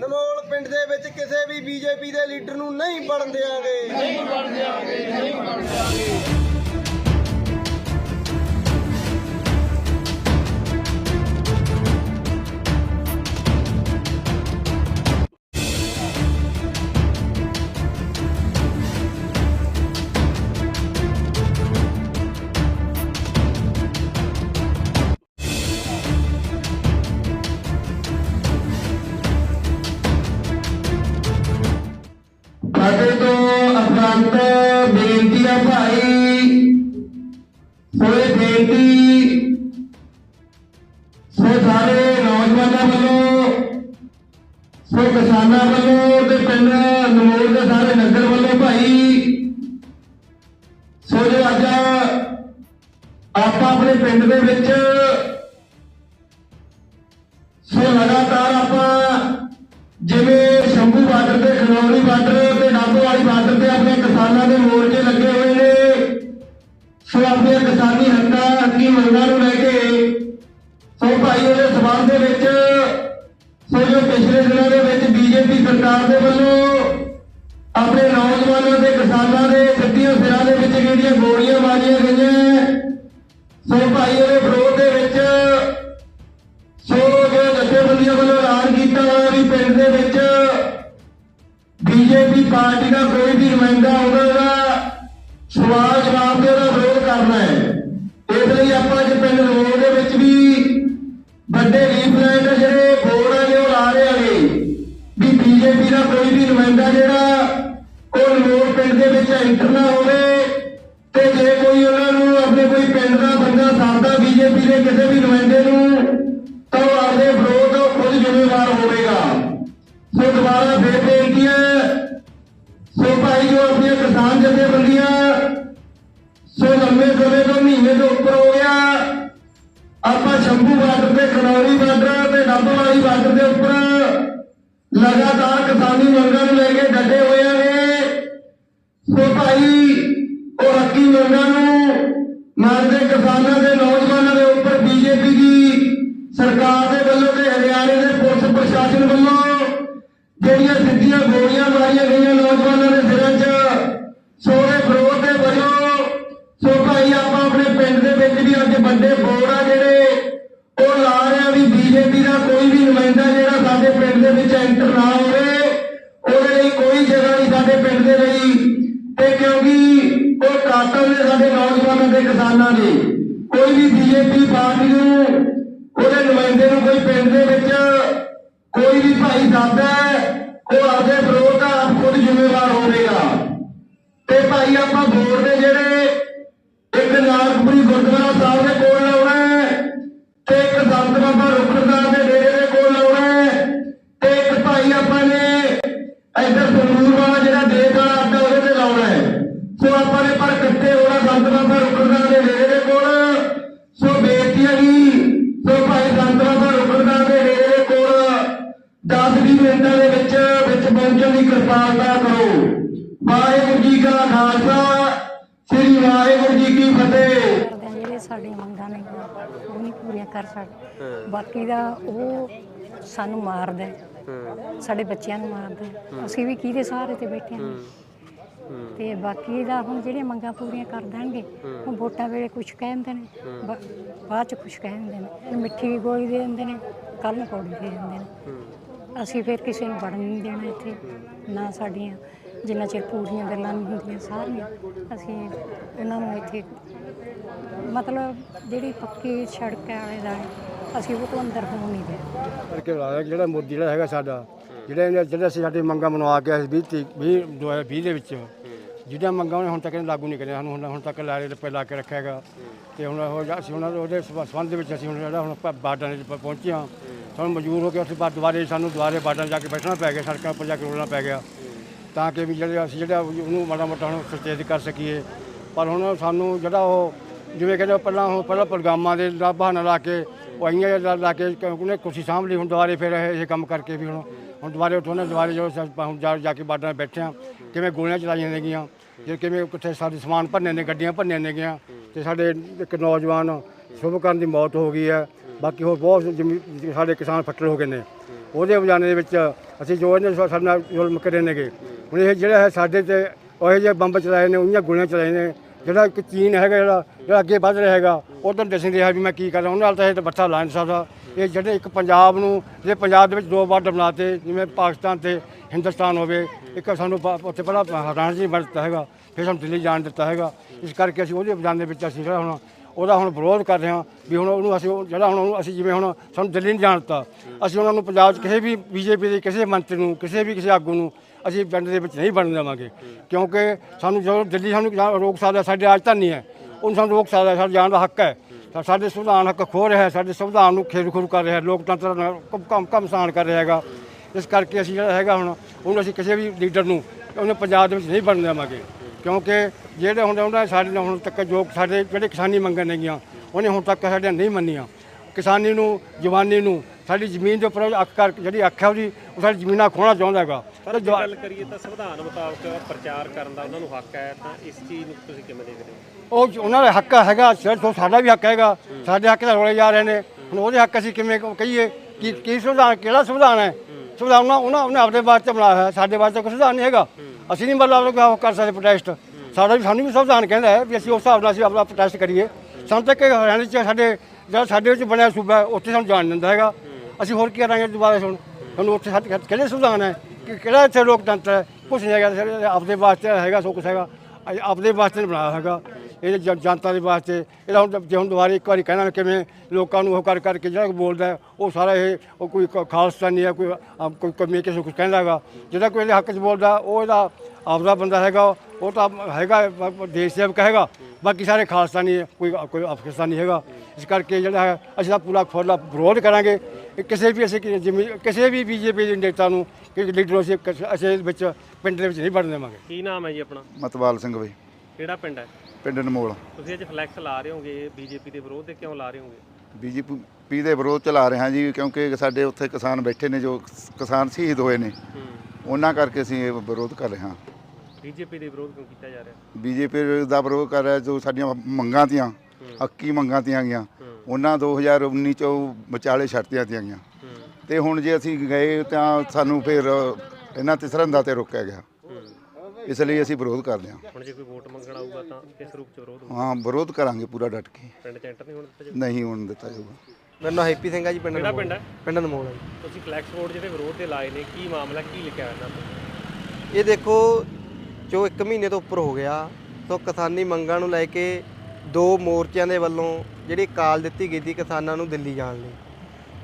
ਨਮੋਲ ਪਿੰਡ ਦੇ ਵਿੱਚ ਕਿਸੇ ਵੀ ਬੀਜੇਪੀ ਦੇ ਲੀਡਰ ਨੂੰ ਨਹੀਂ ਬਣਨ ਦਿਆਂਗੇ। ਨਹੀਂ ਸਾਡੇ ਸੋ ਸਾਰੇ ਨੌਜਵਾਨਾਂ ਵੱਲੋਂ ਸੋ ਕਿਸਾਨਾਂ ਵੱਲੋਂ ਤੇ ਪਿੰਡ ਨਮੋਲ ਦੇ ਸਾਰੇ ਨਗਰ ਵੱਲੋਂ ਭਾਈ ਸੋ ਜੋ ਅੱਜ ਆਪਾਂ ਆਪਣੇ ਪਿੰਡ ਦੇ ਵਿੱਚ ਸੋ ਲਗਾਤਾਰ ਆਪਾਂ ਜਿਵੇਂ ਸ਼ੰਭੂ ਬਾਰਡਰ ਤੇ ਖਨੌਰੀ ਬਾਰਡਰ ਤੇ ਨਾਗੋ ਵਾਲੀ ਬਾਰਡਰ ਤੇ ਆਪਣੇ ਕਿਸਾਨਾਂ ਦੇ ਮੋਰਚੇ ਲੱਗੇ ਹੋਏ ਨੇ। ਸੋ ਆਪਣੀਆਂ ਕਿਸਾਨੀ ਹੱਕਾਂ, ਹੱਕੀ ਮੰਗਾਂ ਨੂੰ ਲੈ ਕੇ ਸੋ ਭਾਈ ਉਹਦੇ ਸਬੰਧ ਦੇ ਵਿੱਚ, ਸੋ ਜੋ ਪਿਛਲੇ ਦਿਨਾਂ ਦੇ ਵਿੱਚ ਬੀਜੇਪੀ ਸਰਕਾਰ ਦੇ ਵੱਲੋਂ ਆਪਣੇ ਨੌਜਵਾਨਾਂ ਤੇ ਕਿਸਾਨਾਂ ਦੇ ਗੱਡੀਆਂ ਸਿਰਾਂ ਦੇ ਵਿੱਚ ਜਿਹੜੀਆਂ ਗੋਲੀਆਂ ਮਾਰੀਆਂ ਗਈਆਂ, ਸੋ ਭਾਈ ਉਹਦੇ ਵਿਰੋਧ ਦੇ ਵਿੱਚ ਸੋ ਜੋ ਜਥੇਬੰਦੀਆਂ ਵੱਲੋਂ ਐਲਾਨ ਕੀਤਾ ਹੋਇਆ ਵੀ ਪਿੰਡ ਦੇ ਵਿੱਚ ਬੀਜੇਪੀ ਪਾਰਟੀ ਦਾ ਕੋਈ ਵੀ ਨੁਮਾਇੰਦਾ ਹੋਵੇਗਾ, ਸਵਾਲ ਜਵਾਬ ਦੇ ਦਾ ਵਿਰੋਧ ਕਰਨਾ ਹੈ ਇਸ ਲਈ ਆਪਾਂ ਅੱਜ ਪਿੰਡ ਰੋਡ ਦੇ ਵਿੱਚ ਵੀ ਵੱਡੇ ਲੀਫਲੈਟ ਜਿਹੜੇ ਬੋਰਡ ਆ ਉਹ ਲਾ ਰਹੇ ਆਗੇ ਵੀ ਬੀਜੇਪੀ ਦਾ ਕੋਈ ਵੀ ਨੁਮਾਇੰਦਾ ਜਿਹੜਾ ਉਹ ਲੋੜ ਪਿੰਡ ਦੇ ਵਿੱਚ ਐਂਟਰ ਨਾ ਹੋਵੇ ਤੇ ਜੇ ਕੋਈ ਉਹਨਾਂ ਨੂੰ ਆਪਣੇ ਕੋਈ ਪਿੰਡ ਦਾ ਬੰਦਾ ਸਾਂਦਾ ਬੀਜੇਪੀ ਦੇ ਕਿਸੇ ਵੀ ਨੁਮਾਇੰਦੇ ਨੂੰ, ਤਾਂ ਉਹ ਆਪਦੇ ਵਿਰੋਧ ਤੋਂ ਖੁਦ ਜ਼ਿੰਮੇਵਾਰ ਹੋਵੇਗਾ। ਸੋ ਦੁਬਾਰਾ ਫੇਰ ਬੇਨਤੀ ਹੈ, ਸੋ ਭਾਈ ਜੋ ਆਪਣੀਆਂ ਕਿਸਾਨ ਜਥੇਬੰਦੀਆਂ, ਸੋ ਲੰਮੇ ਸਮੇਂ ਤੋਂ ਮਹੀਨੇ ਤੋਂ ਉੱਪਰ ਹੋ ਗਿਆ। ਆਪਾਂ ਸ਼ੰਭੂ ਬਾਰਡਰ ਤੇ ਖਨੌਰੀ ਬਾਰਡਰ ਤੇ, ਡੱਬਵਾਲੀ ਬਾਰਡਰ ਦੇ ਉੱਪਰ ਲਗਾਤਾਰ ਕਿਸਾਨੀ ਮੰਗਾਂ ਨੂੰ ਲੈ ਕੇ ਡਟੇ ਹੋਏ ਨੇ ਸੋ ਭਾਈ, ਉਹ ਹੱਕੀ ਮੰਗਾਂ ਨੂੰ ਮੰਨਦੇ ਕਿਸਾਨਾਂ ਦੇ, ਨੌਜਵਾਨਾਂ ਦੇ ਉੱਪਰ ਬੀਜੇਪੀ ਦੀ ਸਰਕਾਰ ਦੇ ਵੱਲੋਂ ਤੇ ਹਰਿਆਣੇ ਦੇ ਪੁਲਿਸ ਪ੍ਰਸ਼ਾਸਨ ਵੱਲੋਂ ਜਿਹੜੀਆਂ ਸਿੱਧੀਆਂ ਗੋਲੀਆਂ ਮਾਰੀਆਂ ਗਈਆਂ ਨੌਜਵਾਨਾਂ ਦੇ ਸਿਰਾਂ 'ਚ ਸੋਰੇ ਵਿਰੋਧ ਦੇ ਵਜੋਂ ਸੋ ਭਾਈ ਆਪਾਂ ਆਪਣੇ ਪਿੰਡ ਦੇ ਵਿੱਚ ਵੀ ਅੱਜ ਵੱਡੇ ਬੋਰਡ ਆ ਜਿਹੜੇ ਉਹ ਲਾ ਰਹੇ ਆ ਵੀ ਬੀਜੇਪੀ ਦਾ ਕੋਈ ਵੀ ਨੁਮਾਇੰਦਾ ਜਿਹੜਾ ਸਾਡੇ ਪਿੰਡ ਦੇ ਵਿੱਚ ਐਂਟਰ ਨਾ ਹੋਵੇ ਉਹਦੇ ਲਈ ਕੋਈ ਜਗ੍ਹਾ ਨਹੀਂ ਦੇ ਲਈ ਤੇ ਕਿਉਂਕਿ ਉਹ ਕਾਤਲ ਨੇ ਸਾਡੇ ਨੌਜਵਾਨਾਂ ਦੇ ਕਿਸਾਨਾਂ ਦੇ ਕੋਈ ਵੀ ਬੀਜੇਪੀ ਪਾਰਟੀ ਨੂੰ, ਉਹਦੇ ਨੁਮਾਇੰਦੇ ਨੂੰ ਕੋਈ ਪਿੰਡ ਦੇ ਵਿੱਚ ਕੋਈ ਵੀ ਭਾਈ ਦੱਸਦਾ ਉਹ ਆਪਦੇ ਵਿਰੋਧ ਦਾ ਆਪ ਖੁਦ ਜ਼ਿੰਮੇਵਾਰ ਹੋਵੇਗਾ। ਤੇ ਭਾਈ ਆਪਾਂ ਬੋਰਡ ਦੇ ਜਿਹੜੇ ਇੱਕ ਨਾਨਕਪੁਰੀ ਗੁਰਦੁਆਰਾ ਸਾਹਿਬ ਦੇ ਕੋਲ ਲਾਉਣਾ ਹੈ ਤੇ ਇੱਕ ਸੰਤ ਬਾਬਾ ਰੁਕਰਦਾਸ ਦੇ ਡੇਰੇ ਦੇ ਕੋਲ ਲਾਉਣਾ ਹੈ ਤੇ ਇੱਕ ਭਾਈ ਆਪਾਂ ਨੇ ਇੱਧਰ ਸੰਗਰੂਰ ਵਾਲਾ ਜਿਹੜਾ ਦੇਸ਼ ਵਾਲਾ ਅੱਡਾ ਉਹਦੇ ਤੇ ਲਾਉਣਾ ਹੈ ਸੋ ਆਪਾਂ ਨੇ ਪਰ ਇਕੱਠੇ ਹੋਣਾ ਸੰਤ ਬਾਬਾ ਰੁਕਰਦਾਸ ਦੇ ਡੇਰੇ ਦੇ ਕੋਲ ਸੋ ਬੇਨਤੀ ਹੈ ਜੀ ਸੋ ਭਾਈ ਸੰਤ ਬਾਬਾ ਰੁਕਰਦਾਸ ਦੇ ਡੇਰੇ ਦੇ ਕੋਲ 10 ਵੀਹ ਮਿੰਟਾਂ ਦੇ ਵਿੱਚ ਵਿੱਚ ਕਿਰਪਾਲਤਾ ਕਰੋ। ਵਾਹਿਗੁਰੂ ਜੀ ਕਾ ਖਾਲਸਾ ਸ੍ਰੀ ਵਾਹਿਗੁਰੂ ਜੀ ਕੀ ਫਤਿਹ। ਜਿਹੜੇ ਸਾਡੀਆਂ ਮੰਗਾਂ ਨੇ ਉਹ ਨਹੀਂ ਪੂਰੀਆਂ ਕਰ ਸਕਦੇ। ਬਾਕੀ ਦਾ ਉਹ ਸਾਨੂੰ ਮਾਰਦਾ। ਸਾਡੇ ਬੱਚਿਆਂ ਨੂੰ ਮਾਰਦਾ। ਅਸੀਂ ਵੀ ਕਿਹਦੇ ਸਹਾਰੇ ਤੇ ਬੈਠੇ ਹਾਂ? ਤੇ ਬਾਕੀ ਦਾ ਹੁਣ ਜਿਹੜੀਆਂ ਮੰਗਾਂ ਪੂਰੀਆਂ ਕਰ ਦੇਣਗੇ ਹੁਣ ਵੋਟਾਂ ਵੇਲੇ ਕੁਝ ਕਹਿੰਦੇ ਨੇ। ਬਾਅਦ ਚ ਕੁਝ ਕਹਿੰਦੇ ਨੇ। ਮਿੱਠੀ ਵੀ ਗੋਲੀ ਦੇ ਦਿੰਦੇ ਨੇ ਕੱਲ ਨੂੰ ਕੌੜੀ ਦੇ ਦਿੰਦੇ ਨੇ। ਅਸੀਂ ਫਿਰ ਕਿਸੇ ਨੂੰ ਵੜਨ ਨਹੀਂ ਦੇਣਾ ਇੱਥੇ, ਨਾ ਸਾਡੀਆਂ ਜਿੰਨਾ ਚਿਰ ਪੂਰੀਆਂ ਗੱਲਾਂ ਨਹੀਂ ਹੁੰਦੀਆਂ ਸਾਰੀਆਂ, ਅਸੀਂ ਉਹਨਾਂ ਨੂੰ ਇੱਥੇ ਮਤਲਬ ਜਿਹੜੀ ਪੱਕੀ ਸੜਕ ਹੈ ਆਲੇ ਦੁਆਲੇ ਅਸੀਂ ਉਹ ਤੋਂ ਅੰਦਰ ਹੋਣ ਨਹੀਂ ਦੇ ਕਰਕੇ ਲਾਇਆ ਜਿਹੜਾ ਮੋਦੀ ਜਿਹੜਾ ਹੈਗਾ ਸਾਡਾ, ਜਿਹੜਾ ਇਹਨੇ, ਜਿਹੜਾ ਅਸੀਂ ਸਾਡੀ ਮੰਗਾਂ ਮਨਵਾ ਕੇ ਅਸੀਂ 20 20 2020 ਦੇ ਵਿੱਚ ਜਿਹੜੀਆਂ ਮੰਗਾਂ ਉਹਨੇ ਹੁਣ ਤੱਕ ਇਹਨੇ ਲਾਗੂ ਨਹੀਂ ਕਰੀਆਂ, ਸਾਨੂੰ ਹੁਣ ਹੁਣ ਤੱਕ ਲਾਰੇ ਰੁਪਏ ਲਾ ਕੇ ਰੱਖਿਆ ਹੈਗਾ। ਤੇ ਹੁਣ ਉਹ ਅਸੀਂ ਉਹਨਾਂ ਦੇ ਉਹਦੇ ਸਬੰ- ਸੰਬੰਧ ਦੇ ਵਿੱਚ ਅਸੀਂ ਹੁਣ ਜਿਹੜਾ ਹੁਣ ਪ- ਬਾਰਡਰਾਂ ਦੇ ਵਿੱਚ ਪਹੁੰਚੇ ਹਾਂ ਸਾਨੂੰ ਮਜਬੂਰ ਹੋ ਕੇ ਉੱਥੇ ਬਾਅਦ ਦੁਬਾਰੇ ਸਾਨੂੰ ਦੁਬਾਰੇ ਬਾਰਡਰ ਜਾ ਕੇ ਬੈਠਣਾ ਪੈ ਗਿਆ, ਸੜਕਾਂ ਉੱਪਰ ਜਾ ਕੇ ਰੋਲਣਾ ਪੈ ਗਿਆ। ਤਾਂ ਕਿ ਵੀ ਜਿਹੜੇ ਅਸੀਂ ਜਿਹੜਾ ਉਹਨੂੰ ਮਾੜਾ ਮੋਟਾ ਹੁਣ ਸੁਚੇਤ ਕਰ ਸਕੀਏ। ਪਰ ਹੁਣ ਸਾਨੂੰ ਜਿਹੜਾ ਉਹ ਜਿਵੇਂ ਕਹਿੰਦੇ ਪਹਿਲਾਂ ਉਹ ਪਹਿਲਾਂ ਪ੍ਰੋਗਰਾਮਾਂ ਦੇ ਦਾ ਬਹਾਨਾ ਲਾ ਕੇ, ਉਹ ਆਈਆਂ ਲਾ ਕੇ ਉਹਨੇ ਕੁਰਸੀ ਸਾਂਭ ਲਈ ਹੁਣ ਦੁਬਾਰੇ ਫਿਰ ਇਹ ਕੰਮ ਕਰਕੇ ਵੀ ਹੁਣ ਹੁਣ ਦੁਬਾਰੇ ਉੱਥੋਂ ਨਾ ਦੁਬਾਰੇ ਜੋ ਹੁਣ ਜਾ ਕੇ ਬਾਰਡਰਾਂ 'ਤੇ ਬੈਠੇ ਹਾਂ ਕਿਵੇਂ ਗੋਲੀਆਂ ਚਲਾਈਆਂ ਨੇਗੀਆਂ ਜੇ ਕਿਵੇਂ ਕਿੱਥੇ ਸਾਡੇ ਸਮਾਨ ਭੰਨੇ ਨੇ, ਗੱਡੀਆਂ ਭੰਨੀਆਂ ਨੇਗੀਆਂ ਤੇ ਸਾਡੇ ਇੱਕ ਨੌਜਵਾਨ ਸ਼ੁਭਕਰਨ ਦੀ ਮੌਤ ਹੋ ਗਈ ਹੈ। ਬਾਕੀ ਹੋਰ ਬਹੁਤ ਜ਼ਮੀਨ ਸਾਡੇ ਕਿਸਾਨ ਫੱਟੜ ਹੋ ਗਏ ਨੇ। ਉਹਦੇ ਬਜਾਨੇ ਦੇ ਵਿੱਚ ਅਸੀਂ ਜੋ ਇਹਨੇ ਸਾ- ਸਾਡੇ ਨਾਲ ਜ਼ੁਲਮ ਕਰੇ ਨੇਗੇ। ਹੁਣ ਇਹ ਜਿਹੜਾ ਹੈ ਸਾਡੇ ਤੇ ਉਹ ਜਿਹੇ ਬੰਬ ਚਲਾਏ ਨੇ, ਉਹਨੀਆਂ ਗੋਲੀਆਂ ਚਲਾਏ ਨੇ। ਜਿਹੜਾ ਇੱਕ ਚੀਨ ਹੈਗਾ, ਜਿਹੜਾ ਜਿਹੜਾ ਅੱਗੇ ਵੱਧ ਰਿਹਾ ਹੈਗਾ ਉਹ ਤਾਂ ਦੱਸ ਨਹੀਂ ਰਿਹਾ ਵੀ ਮੈਂ ਕੀ ਕਰਾਂ। ਉਹਨਾਂ ਨਾਲ ਤਾਂ ਇਹ ਤਾਂ ਬੱਠਾ ਲਾ ਨਹੀਂ ਸਕਦਾ। ਇਹ ਜਿਹੜੇ ਇੱਕ ਪੰਜਾਬ ਨੂੰ ਜੇ ਪੰਜਾਬ ਦੇ ਵਿੱਚ ਦੋ ਬਾਰਡਰ ਬਣਾਤੇ ਜਿਵੇਂ ਪਾਕਿਸਤਾਨ ਤੇ ਹਿੰਦੁਸਤਾਨ ਹੋਵੇ, ਇੱਕ ਸਾਨੂੰ ਪਾ- ਉੱਥੇ ਪਹਿਲਾਂ ਹਰਿਆਣਾ ਜੀ ਬਣ ਦਿੱਤਾ ਹੈਗਾ, ਫਿਰ ਸਾਨੂੰ ਦਿੱਲੀ ਜਾਣ ਦਿੱਤਾ ਹੈਗਾ। ਇਸ ਕਰਕੇ ਅਸੀਂ ਉਹਦੇ ਬਜਾਨ ਦੇ ਵਿੱਚ ਅਸੀਂ ਜਿਹੜਾ ਹੁਣ ਉਹਦਾ ਹੁਣ ਵਿਰੋਧ ਕਰ ਰਹੇ ਹਾਂ ਵੀ ਹੁਣ ਉਹਨੂੰ ਅਸੀਂ ਉਹ ਜਿਹੜਾ ਹੁਣ ਉਹਨੂੰ ਅਸੀਂ ਜਿਵੇਂ ਹੁਣ ਸਾਨੂੰ ਦਿੱਲੀ ਨਹੀਂ ਜਾਣ ਦਿੱਤਾ, ਅਸੀਂ ਉਹਨਾਂ ਨੂੰ ਪੰਜਾਬ 'ਚ ਕਿਸੇ ਵੀ ਬੀਜੇਪੀ ਦੇ ਕਿਸੇ ਮੰਤਰੀ ਨੂੰ, ਕਿਸੇ ਵੀ ਕਿਸੇ ਆਗੂ ਨੂੰ ਅਸੀਂ ਪਿੰਡ ਦੇ ਵਿੱਚ ਨਹੀਂ ਬਣਨ ਦੇਵਾਂਗੇ। ਕਿਉਂਕਿ ਸਾਨੂੰ ਜਦੋਂ ਦਿੱਲੀ ਸਾਨੂੰ ਜਾ- ਰੋਕ ਸਕਦਾ, ਸਾਡੀ ਰਾਜਧਾਨੀ ਹੈ, ਉਹਨੂੰ ਸਾਨੂੰ ਰੋਕ ਸਕਦਾ, ਸਾਡੇ ਜਾਣ ਦਾ ਹੱਕ ਹੈ ਸਾਡੇ ਸੰਵਿਧਾਨ ਹੱਕ ਖੋ ਰਿਹਾ ਸਾਡੇ ਸੰਵਿਧਾਨ ਨੂੰ ਖੇਡ ਕਰ ਰਿਹਾ ਲੋਕਤੰਤਰ ਨਾਲ ਕੰਮ ਕੰਮ ਕਮਸਾਨ ਕਰ ਰਿਹਾ ਹੈਗਾ। ਇਸ ਕਰਕੇ ਅਸੀਂ ਜਿਹੜਾ ਹੈਗਾ ਹੁਣ, ਉਹਨੂੰ ਅਸੀਂ ਕਿਸੇ ਵੀ ਲੀਡਰ ਨੂੰ, ਉਹਨੇ ਪੰਜਾਬ ਦੇ ਵਿੱਚ ਨਹੀਂ ਬਣਨ ਦੇਵਾਂਗੇ। ਕਿਉਂਕਿ ਜਿਹੜੇ ਹੁਣ ਉਹਨਾਂ ਸਾਡੇ ਨਾਲ ਹੁਣ ਤੱਕ ਜੋ ਸਾਡੇ ਜਿਹੜੇ ਕਿਸਾਨੀ ਮੰਗਾਂ ਨੇਗੀਆਂ ਉਹਨੇ ਹੁਣ ਤੱਕ ਸਾਡੇ ਨਹੀਂ ਮੰਨੀਆਂ। ਕਿਸਾਨੀ ਨੂੰ ਜਵਾਨੀ ਨੂੰ ਸਾਡੀ ਜ਼ਮੀਨ ਦੇ ਉੱਪਰ ਅੱਖ ਕਰ ਜਿਹੜੀ ਅੱਖ ਹੈ ਉਹਦੀ ਉਹ ਸਾਡੀ ਜ਼ਮੀਨਾਂ ਖੋਣਾ ਚਾਹੁੰਦਾ ਹੈਗਾ। ਪਰ ਜੇ ਗੱਲ ਕਰੀਏ ਤਾਂ ਸੰਵਿਧਾਨ ਮੁਤਾਬਕ ਪ੍ਰਚਾਰ ਕਰਨ ਦਾ ਉਹਨਾਂ ਨੂੰ ਹੱਕ ਹੈ ਤਾਂ ਇਸ ਚੀਜ਼ ਨੂੰ ਤੁਸੀਂ ਕਿਵੇਂ ਦੇਖਦੇ ਹੋ? ਉਹ ਉਹਨਾਂ ਦਾ ਹੱਕ ਹੈਗਾ ਸਿਰਫ ਸਾਡਾ ਵੀ ਹੱਕ ਹੈਗਾ। ਸਾਡੇ ਹੱਕ ਦਾ ਰੋਲੇ ਜਾ ਰਹੇ ਨੇ। ਹੁਣ ਉਹਦੇ ਹੱਕ ਅਸੀਂ ਕਿਵੇਂ ਕਹੀਏ? ਕਿ ਕੀ ਸੰਵਿਧਾਨ ਕਿਹੜਾ ਸੰਵਿਧਾਨ ਹੈ? ਸੰਵਿਧਾਨ ਉਹਨਾਂ ਉਹਨਾਂ ਆਪਣੇ ਵਾਸਤੇ ਬਣਾਇਆ ਹੈ ਸਾਡੇ ਵਾਸਤੇ ਕੋਈ ਸੰਵਿਧਾਨ ਨਹੀਂ ਹੈਗਾ। ਅਸੀਂ ਨਹੀਂ ਮਤਲਬ ਕਰ ਸਕਦੇ ਪ੍ਰੋਟੈਸਟ ਸਾਡਾ ਵੀ ਸਾਨੂੰ ਵੀ ਸੰਵਿਧਾਨ ਕਹਿੰਦਾ ਹੈ ਵੀ ਅਸੀਂ ਉਸ ਹਿਸਾਬ ਨਾਲ ਅਸੀਂ ਆਪਣਾ ਪ੍ਰੋਟੈਸਟ ਕਰੀਏ। ਸਾਨੂੰ ਤੱਕ ਹਰਿਆਣੇ 'ਚ ਸਾਡੇ ਜਿਹੜਾ ਸਾਡੇ ਵਿੱਚ ਬਣਿਆ ਸੂਬਾ ਹੈ, ਉੱਥੇ ਸਾਨੂੰ ਜਾਣ ਦਿੰਦਾ ਹੈਗਾ। ਅਸੀਂ ਹੋਰ ਕੀ ਕਰਾਂਗੇ ਦੁਬਾਰਾ ਹੁਣ ਸਾਨੂੰ ਉੱਥੇ ਸਾਡੇ ਕਿਹੜੇ ਸੰਵਿਧਾਨ ਹੈ? ਕਿ ਕਿਹੜਾ ਇੱਥੇ ਲੋਕਤੰਤਰ ਹੈ? ਕੁਛ ਨਹੀਂ ਹੈਗਾ ਆਪਦੇ ਵਾਸਤੇ ਹੈਗਾ ਸੋ ਕੁਛ ਹੈਗਾ। ਆਪਦੇ ਵਾਸਤੇ ਨਹੀਂ ਬਣਾਇਆ ਹੈਗਾ। ਇਹ ਜਨਤਾ ਦੇ ਵਾਸਤੇ ਇਹਦਾ ਹੁਣ ਜੇ ਹੁਣ ਦੁਬਾਰਾ ਇੱਕ ਵਾਰੀ ਕਹਿਣਾ ਕਿਵੇਂ ਲੋਕਾਂ ਨੂੰ ਉਹ ਕਰ ਕਰਕੇ ਜਿਹੜਾ ਕੋਈ ਬੋਲਦਾ ਹੈ, ਉਹ ਸਾਰਾ ਇਹ ਉਹ ਕੋਈ ਕ- ਖਾਲਸਤਾਨੀ ਹੈ ਕੋਈ ਕੋਈ ਕਮੀ ਕਿਸੇ ਨੂੰ ਕੁਝ ਕਹਿੰਦਾ ਹੈਗਾ ਜਿਹੜਾ ਕੋਈ ਇਹਦੇ ਹੱਕ 'ਚ ਬੋਲਦਾ ਉਹ ਇਹਦਾ ਆਪਦਾ ਬੰਦਾ ਹੈਗਾ ਉਹ ਤਾਂ ਹੈਗਾ ਬ- ਬ- ਦੇਸ਼ ਸੇਵਕ ਹੈਗਾ ਬਾਕੀ ਸਾਰੇ ਖਾਲਸਤਾਨੀ ਹੈ, ਕੋਈ ਕੋਈ ਅਫਗਾਨਿਸਤਾਨੀ ਹੈਗਾ। ਇਸ ਕਰਕੇ ਜਿਹੜਾ ਹੈ ਅਸੀਂ ਤਾਂ ਪੂਰਾ ਖੁੱਲ੍ਹਾ ਵਿਰੋਧ ਕਰਾਂਗੇ। ਇਹ ਕਿਸੇ ਵੀ ਅਸੀਂ ਕਿ- ਜਿਵੇਂ ਕਿਸੇ ਵੀ ਬੀਜੇਪੀ ਦੇ ਨੇਤਾ ਨੂੰ ਕਿ ਲੀਡਰ ਅਸੀਂ ਕ- ਅਸੀਂ ਇਹਦੇ ਵਿੱਚ ਪਿੰਡ ਦੇ ਵਿੱਚ ਨਹੀਂ ਵੜਨ ਦੇਵਾਂਗੇ। ਕੀ ਨਾਮ ਹੈ ਜੀ ਆਪਣਾ? ਮਤਵਾਲ ਸਿੰਘ ਬਈ। ਕਿਹੜਾ ਪਿੰਡ ਹੈ? ਪਿੰਡ ਨਮੋਲ। ਤੁਸੀਂ ਅੱਜ ਫਲੈਕਸ ਲਾ ਰਹੇ ਹੋਗੇ ਬੀਜੇਪੀ ਦੇ ਵਿਰੋਧ ਤੇ ਕਿਉਂ ਲਾ ਰਹੇ ਹੋਗੇ? ਬੀਜੇਪੀ ਦੇ ਵਿਰੋਧ ਚਲਾ ਰਹੇ ਹਾਂ ਜੀ ਕਿਉਂਕਿ ਸਾਡੇ ਉੱਥੇ ਕਿਸਾਨ ਬੈਠੇ ਨੇ ਜੋ ਕਿਸਾਨ ਸ਼ਹੀਦ ਹੋਏ ਨੇ। ਉਹਨਾਂ ਕਰਕੇ ਅਸੀਂ ਇਹ ਵਿਰੋਧ ਕਰ ਰਹੇ ਹਾਂ। ਬੀਜੇਪੀ ਦੇ ਵਿਰੋਧ ਕਿਉਂ ਕੀਤਾ ਜਾ ਰਿਹਾ? ਬੀਜੇਪੀ ਦਾ ਵਿਰੋਧ ਕਰ ਰਿਹਾ ਜੋ ਸਾਡੀਆਂ ਮੰਗਾਂ ਤੀਆਂ ਹੱਕੀ ਮੰਗਾਂ ਤੀਆਂ ਗਈਆਂ। ਉਹਨਾਂ 2019 ਚੋਂ ਵਿਚਾਲੇ ਛੱਡਤੀਆਂ ਤੀਆਂ ਗਈਆਂ। ਤੇ ਹੁਣ ਜੇ ਅਸੀਂ ਗਏ ਤਾਂ ਸਾਨੂੰ ਫਿਰ ਇਹਨਾਂ ਤੇ ਸਰਹੰਦਾਂ ਤੇ ਰੋਕਿਆ ਗਿਆ। ਇਸ ਲਈ ਅਸੀਂ ਵਿਰੋਧ ਕਰਦੇ ਹਾਂ। ਹੁਣ ਜੇ ਕੋਈ ਵੋਟ ਮੰਗਣ ਆਊਗਾ ਤਾਂ ਕਿਸ ਰੂਪ ਚ ਵਿਰੋਧ ਹੋਊ ਹਾਂ ਵਿਰੋਧ ਕਰਾਂਗੇ ਪੂਰਾ ਡਟ ਕੇ। ਪਿੰਡ ਚ ਐਂਟਰ ਨਹੀਂ ਹੋਣ ਦਿੱਤਾ ਜਾਊ ਨਹੀਂ ਹੋਣ ਦਿੱਤਾ ਜਾਊਗਾ। ਮੇਰਾ ਨਾਮ ਹੈਪੀ ਸਿੰਘ ਆ ਜੀ ਪਿੰਡ ਕਿਹੜਾ। ਪਿੰਡ ਹੈ? ਪਿੰਡ ਹੈ ਜੀ। ਤੁਸੀਂ ਫਲੈਕਸ ਬੋਰਡ ਜਿਹੜੇ ਵਿਰੋਧ ਦੇ ਲਾਏ ਨੇ ਕੀ ਮਾਮਲਾ ਕੀ ਲਿਖਿਆ ਇਹਨਾਂ ਤੇ? ਇਹ ਦੇਖੋ ਜੋ 1 ਮਹੀਨੇ ਤੋਂ ਉੱਪਰ ਹੋ ਗਿਆ ਤੋਂ ਕਿਸਾਨੀ ਮੰਗਾਂ ਨੂੰ ਲੈ ਕੇ ਦੋ ਮੋਰਚਿਆਂ ਦੇ ਵੱਲੋਂ ਜਿਹੜੀ ਕਾਲ ਦਿੱਤੀ ਗਈ ਸੀ ਕਿਸਾਨਾਂ ਨੂੰ ਦਿੱਲੀ ਜਾਣ ਲਈ।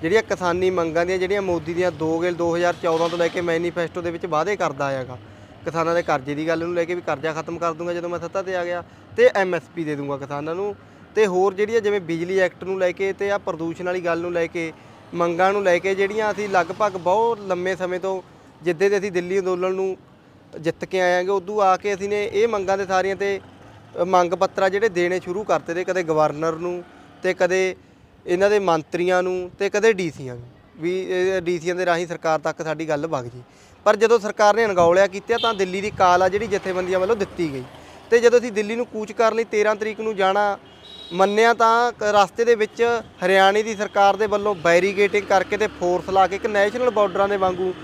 ਜਿਹੜੀਆਂ ਕਿਸਾਨੀ ਮੰਗਾਂ ਦੀਆਂ ਜਿਹੜੀਆਂ ਮੋਦੀ ਦੀਆਂ 2 ਗੇਲ 2014 ਤੋਂ ਲੈ ਕੇ ਮੈਨੀਫੈਸਟੋ ਦੇ ਵਿੱਚ ਵਾਅਦੇ ਕਰਦਾ ਆਇਆਗਾ ਕਿਸਾਨਾਂ ਦੇ ਕਰਜ਼ੇ ਦੀ ਗੱਲ ਨੂੰ ਲੈ ਕੇ ਵੀ ਕਰਜ਼ਾ ਖਤਮ ਕਰ ਦੂੰਗਾ ਜਦੋਂ ਮੈਂ ਸੱਤਾ ਤੇ ਆ ਗਿਆ ਤੇ ਐਮਐਸਪੀ ਦੇ ਦੂੰਗਾ ਕਿਸਾਨਾਂ ਨੂੰ। ਤੇ ਹੋਰ ਜਿਹੜੀ ਜਿਹੜੀਆਂ ਜਿਵੇਂ ਬਿਜਲੀ ਐਕਟ ਨੂੰ ਲੈ ਕੇ ਤੇ ਆ ਪ੍ਰਦੂਸ਼ਣ ਵਾਲੀ ਗੱਲ ਨੂੰ ਲੈ ਕੇ, ਮੰਗਾਂ ਨੂੰ ਲੈ ਕੇ ਜਿਹੜੀਆਂ ਅਸੀਂ ਲਗਭਗ ਬਹੁਤ ਲੰਮੇ ਸਮੇਂ ਤੋਂ ਜਿੱਦੇ ਦੇ ਅਸੀਂ ਦਿੱਲੀ ਅੰਦੋਲਨ ਨੂੰ ਜਿੱਤ ਕੇ ਆਇਆਂਗੇ ਉਦੋਂ ਆ ਕੇ ਅਸੀਂ ਨੇ ਇਹ ਮੰਗਾਂ ਦੇ ਸਾਰੀਆਂ ਤੇ ਮੰਗ ਪੱਤਰ ਜਿਹੜੇ ਦੇਣੇ ਸ਼ੁਰੂ ਕਰਤੇ ਤੇ ਕਦੇ ਗਵਰਨਰ ਨੂੰ ਤੇ ਕਦੇ ਇਹਨਾਂ ਦੇ ਮੰਤਰੀਆਂ ਨੂੰ ਤੇ ਕਦੇ ਡੀਸੀਆਂ ਨੂੰ। ਵੀ ਡੀਸੀਆਂ ਦੇ ਰਾਹੀਂ ਸਰਕਾਰ ਤੱਕ ਸਾਡੀ ਗੱਲ ਵਗ ਜੀ। ਪਰ ਜਦੋਂ ਸਰਕਾਰ ਨੇ ਅਣਗੌਲਿਆ ਕੀਤਾ ਤਾਂ ਦਿੱਲੀ ਦੀ ਕਾਲ ਆ ਜਿਹੜੀ ਜਥੇਬੰਦੀਆਂ ਵੱਲੋਂ ਦਿੱਤੀ ਗਈ। ਤੇ ਜਦੋਂ ਅਸੀਂ ਦਿੱਲੀ ਨੂੰ ਕੂਚ ਕਰਨ ਲਈ 13 ਤਰੀਕ ਨੂੰ ਜਾਣਾ ਮੰਨਿਆ ਤਾਂ ਕ- ਰਸਤੇ ਦੇ ਵਿੱਚ ਹਰਿਆਣੇ ਦੀ ਸਰਕਾਰ ਦੇ ਵੱਲੋਂ ਬੈਰੀਗੇਟਿੰਗ ਕਰਕੇ ਤੇ ਫੋਰਸ ਲਾ ਕੇ ਇੱਕ ਨੈਸ਼ਨਲ ਬਾਰਡਰਾਂ ਦੇ ਵਾਂਗੂ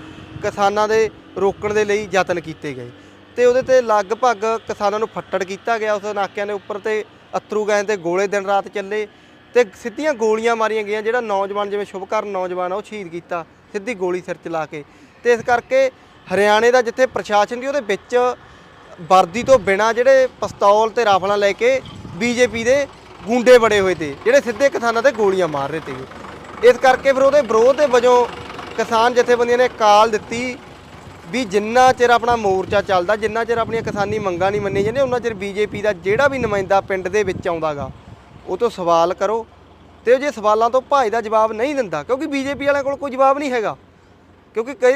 ਕਿਸਾਨਾਂ ਦੇ ਰੋਕਣ ਦੇ ਲਈ ਯਤਨ ਕੀਤੇ ਗਏ। ਤੇ ਉਹਦੇ ਤੇ ਲਗਭਗ ਕਿਸਾਨਾਂ ਨੂੰ ਫੱਟੜ ਕੀਤਾ ਗਿਆ। ਉਸ ਨਾਕਿਆਂ ਦੇ ਉੱਪਰ ਤੇ ਅਥਰੂ ਗੈਸ ਤੇ ਗੋਲੇ ਦਿਨ ਰਾਤ ਚੱਲੇ ਤੇ ਸਿੱਧੀਆਂ ਗੋਲੀਆਂ ਮਾਰੀਆਂ ਗਈਆਂ। ਜਿਹੜਾ ਨੌਜਵਾਨ, ਜਿਵੇਂ ਸ਼ੁਭਕਰਨ ਨੌਜਵਾਨ ਆ, ਉਹ ਸ਼ਹੀਦ ਕੀਤਾ। ਸਿੱਧੀ ਗੋਲੀ ਸਿਰ 'ਚ ਲਾ ਕੇ। ਤੇ ਇਸ ਕਰਕੇ ਹਰਿਆਣੇ ਦਾ ਜਿੱਥੇ ਪ੍ਰਸ਼ਾਸਨ ਦੀ ਉਹਦੇ ਵਿੱਚ ਵਰਦੀ ਤੋਂ ਬਿਨਾ ਜਿਹੜੇ ਪਿਸਤੌਲ ਤੇ ਰਾਫਲਾਂ ਲੈ ਕੇ ਬੀਜੇਪੀ ਦੇ ਗੁੰਡੇ ਬੜੇ ਹੋਏ ਤੇ, ਜਿਹੜੇ ਸਿੱਧੇ ਕਿਸਾਨਾਂ ਤੇ ਗੋਲੀਆਂ ਮਾਰ ਰਹੇ ਤੇ। ਇਸ ਕਰਕੇ ਫਿਰ ਉਹਦੇ ਵਿਰੋਧ ਦੇ ਵਜੋਂ ਕਿਸਾਨ ਜਥੇਬੰਦੀਆਂ ਨੇ ਕਾਲ ਦਿੱਤੀ ਵੀ ਜਿੰਨਾ ਚਿਰ ਆਪਣਾ ਮੋਰਚਾ ਚੱਲਦਾ, ਜਿੰਨਾ ਚਿਰ ਆਪਣੀਆਂ ਕਿਸਾਨੀ ਮੰਗਾਂ ਨਹੀਂ ਮੰਨੀਆਂ ਜਾਂਦੀਆਂ ਉਹਨਾਂ ਚਿਰ ਬੀਜੇਪੀ ਦਾ ਜਿਹੜਾ ਵੀ ਨੁਮਾਇੰਦਾ ਪਿੰਡ ਦੇ ਵਿੱਚ ਆਉਂਦਾਗਾ, ਉਹ ਤੋਂ ਸਵਾਲ ਕਰੋ। ਤੇ ਉਹ ਜੇ ਸਵਾਲਾਂ ਤੋਂ ਭਾਈ ਦਾ ਜਵਾਬ ਨਹੀਂ ਦਿੰਦਾ, ਕਿਉਂਕਿ ਬੀਜੇਪੀ ਵਾਲਿਆਂ ਕੋਲ ਕੋਈ ਜਵਾਬ ਨਹੀਂ ਹੈਗਾ। ਕਿਉਂਕਿ ਕਈ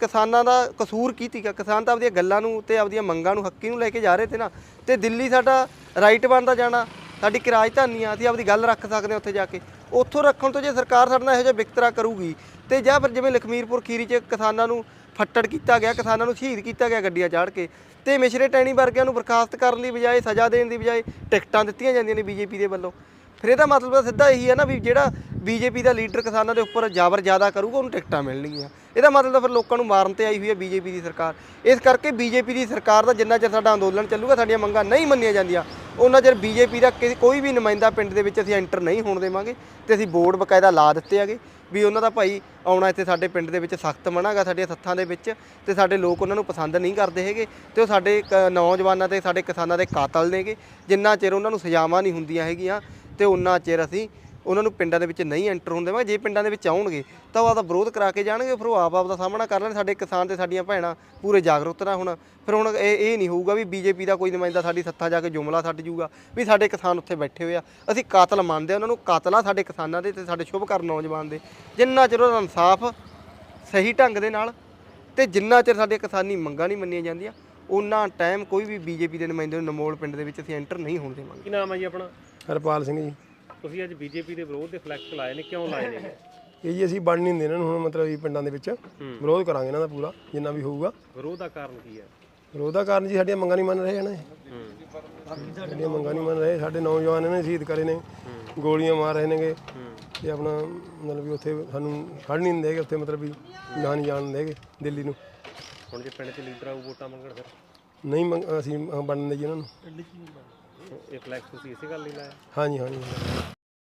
ਕਿਸਾਨਾਂ ਦਾ ਕਸੂਰ ਕੀ ਸੀਗਾ? ਕਿਸਾਨ ਤਾਂ ਆਪਦੀਆਂ ਗੱਲਾਂ ਨੂੰ ਤੇ ਆਪਦੀਆਂ ਮੰਗਾਂ ਨੂੰ, ਹੱਕੀ ਨੂੰ ਲੈ ਕੇ ਜਾ ਰਹੇ ਤੇ ਨਾ। ਤੇ ਦਿੱਲੀ ਸਾਡਾ ਰਾਈਟ ਬਣਦਾ ਜਾਣਾ, ਸਾਡੀ ਕਿ ਰਾਜਧਾਨੀ ਆ, ਅਸੀਂ ਆਪਦੀ ਗੱਲ ਰੱਖ ਸਕਦੇ ਹਾਂ ਉੱਥੇ ਜਾ ਕੇ। ਉੱਥੋਂ ਰੱਖਣ ਤੋਂ ਜੇ ਸਰਕਾਰ ਸਾਡੇ ਨਾਲ ਇਹੋ ਜਿਹਾ ਵਿਕਤਰਾ ਕਰੂਗੀ, ਤੇ ਜਾਂ ਫਿਰ ਜਿਵੇਂ ਲਖਮੀਰਪੁਰ ਖੀਰੀ 'ਚ ਕਿਸਾਨਾਂ ਨੂੰ ਫੱਟੜ ਕੀਤਾ ਗਿਆ, ਕਿਸਾਨਾਂ ਨੂੰ ਸ਼ਹੀਦ ਕੀਤਾ ਗਿਆ ਗੱਡੀਆਂ ਚਾੜ ਕੇ, ਤੇ ਮਿਸ਼ਰੇ ਟੈਣੀ ਵਰਗਿਆਂ ਨੂੰ ਬਰਖਾਸਤ ਕਰਨ ਦੀ ਬਜਾਏ, ਸਜ਼ਾ ਦੇਣ ਦੀ ਬਜਾਏ ਟਿਕਟਾਂ ਦਿੱਤੀਆਂ ਜਾਂਦੀਆਂ ਨੇ ਬੀਜੇਪੀ ਦੇ ਵੱਲੋਂ। ਫਿਰ ਇਹਦਾ ਮਤਲਬ ਤਾਂ ਸਿੱਧਾ ਇਹੀ ਹੈ ਨਾ ਵੀ ਜਿਹੜਾ ਬੀਜੇਪੀ ਦਾ ਲੀਡਰ ਕਿਸਾਨਾਂ ਦੇ ਉੱਪਰ ਜਾਬਰ ਜ਼ਿਆਦਾ ਕਰੂਗਾ, ਉਹਨੂੰ ਟਿਕਟਾਂ ਮਿਲਣਗੀਆਂ। ਇਹਦਾ ਮਤਲਬ ਤਾਂ ਫਿਰ ਲੋਕਾਂ ਨੂੰ ਮਾਰਨ ਤੇ ਆਈ ਹੋਈ ਹੈ ਬੀਜੇਪੀ ਦੀ ਸਰਕਾਰ। ਇਸ ਕਰਕੇ ਬੀਜੇਪੀ ਦੀ ਸਰਕਾਰ ਦਾ ਜਿੰਨਾ ਚਿਰ ਸਾਡਾ ਅੰਦੋਲਨ ਚੱਲੂਗਾ, ਸਾਡੀਆਂ ਮੰਗਾਂ ਨਹੀਂ ਮੰਨੀਆਂ ਜਾਂਦੀਆਂ। ਉਹਨਾਂ ਚਿਰ ਬੀਜੇਪੀ ਦਾ ਕਿਸੇ- ਕੋਈ ਵੀ ਨੁਮਾਇੰਦਾ ਪਿੰਡ ਦੇ ਵਿੱਚ ਅਸੀਂ ਐਂਟਰ ਨਹੀਂ ਹੋਣ ਦੇਵਾਂਗੇ ਤੇ ਅਸੀਂ ਬੋਰਡ ਬਕਾਇਦਾ ਲਾ ਦਿੱਤੇ ਹੈਗੇ ਵੀ ਉਹਨਾਂ ਦਾ ਭਾਈ ਆਉਣਾ ਇੱਥੇ ਸਾਡੇ ਪਿੰਡ ਦੇ ਵਿੱਚ ਸਖਤ ਮਨਾਗਾ, ਸਾਡੀਆਂ ਸੱਥਾਂ ਦੇ ਵਿੱਚ ਤੇ ਸਾਡੇ ਲੋਕ ਉਹਨਾਂ ਨੂੰ ਪਸੰਦ ਨਹੀਂ ਕਰਦੇ ਹੈਗੇ ਤੇ ਉਹ ਸਾਡੇ ਕ- ਨੌਜਵਾਨਾਂ ਤੇ ਸਾਡੇ ਕਿਸਾਨਾਂ ਦੇ ਕਾਤਲ ਨੇਗੇ। ਜਿੰਨਾ ਚਿਰ ਉਹਨਾਂ ਨੂੰ ਸਜ਼ਾਵਾਂ ਨਹੀਂ ਹੁੰਦੀਆਂ ਹੈਗੀਆਂ ਤੇ ਉਹਨਾਂ ਚਿਰ ਅਸੀਂ ਉਹਨਾਂ ਨੂੰ ਪਿੰਡਾਂ ਦੇ ਵਿੱਚ ਨਹੀਂ ਐਂਟਰ ਹੁੰਦੇ ਮੈਂ ਜੇ ਪਿੰਡਾਂ ਦੇ ਵਿੱਚ ਆਉਣਗੇ, ਤਾਂ ਉਹ ਆਪਦਾ ਵਿਰੋਧ ਕਰਾ ਕੇ ਜਾਣਗੇ, ਫਿਰ ਉਹ ਆਪ ਆਪ ਦਾ ਸਾਹਮਣਾ ਕਰ ਲੈਣ ਸਾਡੇ ਕਿਸਾਨ ਤੇ ਸਾਡੀਆਂ ਭੈਣਾਂ ਪੂਰੇ ਜਾਗਰੂਕ ਨਾ ਹੁਣ, ਫਿਰ ਹੁਣ ਇਹ ਇਹ ਨਹੀਂ ਹੋਊਗਾ ਵੀ ਬੀਜੇਪੀ ਦਾ ਕੋਈ ਨੁਮਾਇੰਦਾ ਸਾਡੀ ਸੱਥਾ ਜਾ ਕੇ ਜੁਮਲਾ ਛੱਡ ਜੂਗਾ, ਵੀ ਸਾਡੇ ਕਿਸਾਨ ਉੱਥੇ ਬੈਠੇ ਹੋਏ ਆ। ਅਸੀਂ ਕਾਤਲ ਮੰਨਦੇ ਆ, ਉਹਨਾਂ ਨੂੰ ਕਾਤਲ ਆ ਸਾਡੇ ਕਿਸਾਨਾਂ ਦੇ ਤੇ ਸਾਡੇ ਸ਼ੁਭ ਕਰ ਨੌਜਵਾਨ ਦੇ। ਜਿੰਨਾ ਚਿਰ ਉਹਦਾ ਇਨਸਾਫ ਸਹੀ ਢੰਗ ਦੇ ਨਾਲ ਤੇ ਜਿੰਨਾ ਚਿਰ ਸਾਡੇ ਕਿਸਾਨੀ ਮੰਗਾਂ ਨਹੀਂ ਮੰਨੀਆਂ ਜਾਂਦੀਆਂ ਉਹਨਾਂ ਟਾਈਮ ਕੋਈ ਵੀ ਬੀਜੇਪੀ ਦੇ ਨੁਮਾਇੰਦੇ ਨੂੰ ਨਮੋਲ ਪਿੰਡ ਦੇ ਵਿੱਚ ਅਸੀਂ ਐਂਟਰ ਨਹੀਂ ਹੋਣ ਦੇਵਾਂਗੇ। ਕੀ ਨਾਮ ਹੈ ਜੀ ਆਪਣਾ? ਹਰਪਾਲ ਸਿੰਘ ਜੀ। ਤੁਸੀਂ ਅੱਜ ਬੀਜੇਪੀ ਦੇ ਵਿਰੋਧ ਦੇ ਫਲੈਕਸ ਲਾਏ ਨੇ ਕਿਉਂ ਲਾਏ ਨੇ? ਇਹ ਜੀ ਅਸੀਂ ਬਣ ਨਹੀਂ ਦਿੰਦੇ ਇਹਨਾਂ ਨੂੰ ਹੁਣ ਮਤਲਬ ਵੀ ਪਿੰਡਾਂ ਦੇ ਵਿੱਚ। ਵਿਰੋਧ ਕਰਾਂਗੇ ਇਹਨਾਂ ਦਾ ਪੂਰਾ ਜਿੰਨਾ ਵੀ ਹੋਊਗਾ। ਵਿਰੋਧ ਦਾ ਕਾਰਨ ਕੀ ਹੈ? ਵਿਰੋਧ ਦਾ ਕਾਰਨ ਜੀ ਸਾਡੀਆਂ ਮੰਗਾਂ ਨਹੀਂ ਮੰਨ ਰਹੇ ਹਨ ਇਹ। ਸਾਡੀਆਂ ਮੰਗਾਂ ਨਹੀਂ ਮੰਨ ਰਹੇ ਸਾਡੇ ਨੌਜਵਾਨ ਇਹਨਾਂ ਨੇ ਸ਼ਹੀਦ ਕਰੇ ਨੇ। ਗੋਲੀਆਂ ਮਾਰ ਰਹੇ ਨੇਗੇ। ਤੇ ਆਪਣਾ ਮਤਲਬ ਵੀ ਉੱਥੇ ਸਾਨੂੰ ਖੜ ਨਹੀਂ ਦਿੰਦੇ ਉੱਥੇ ਮਤਲਬ ਵੀ ਨਾ ਨਹੀਂ ਜਾਣ ਦਿੰਦੇ ਦਿੱਲੀ ਨੂੰ। ਹੁਣ ਜੇ ਪਿੰਡ 'ਚ ਲੀਡਰ ਆਊ ਵੋਟਾਂ ਮੰਗਣ ਫਿਰ? ਨਹੀਂ ਅਸੀਂ ਬਣਨ ਦੇ ਜੀ ਇਹਨਾਂ ਨੂੰ। ਇਹ ਫਲੈਕਸ ਤੁਸੀਂ ਇਸੇ ਗੱਲ ਲਈ ਲਾਇਆ? ਹਾਂਜੀ ਹਾਂਜੀ।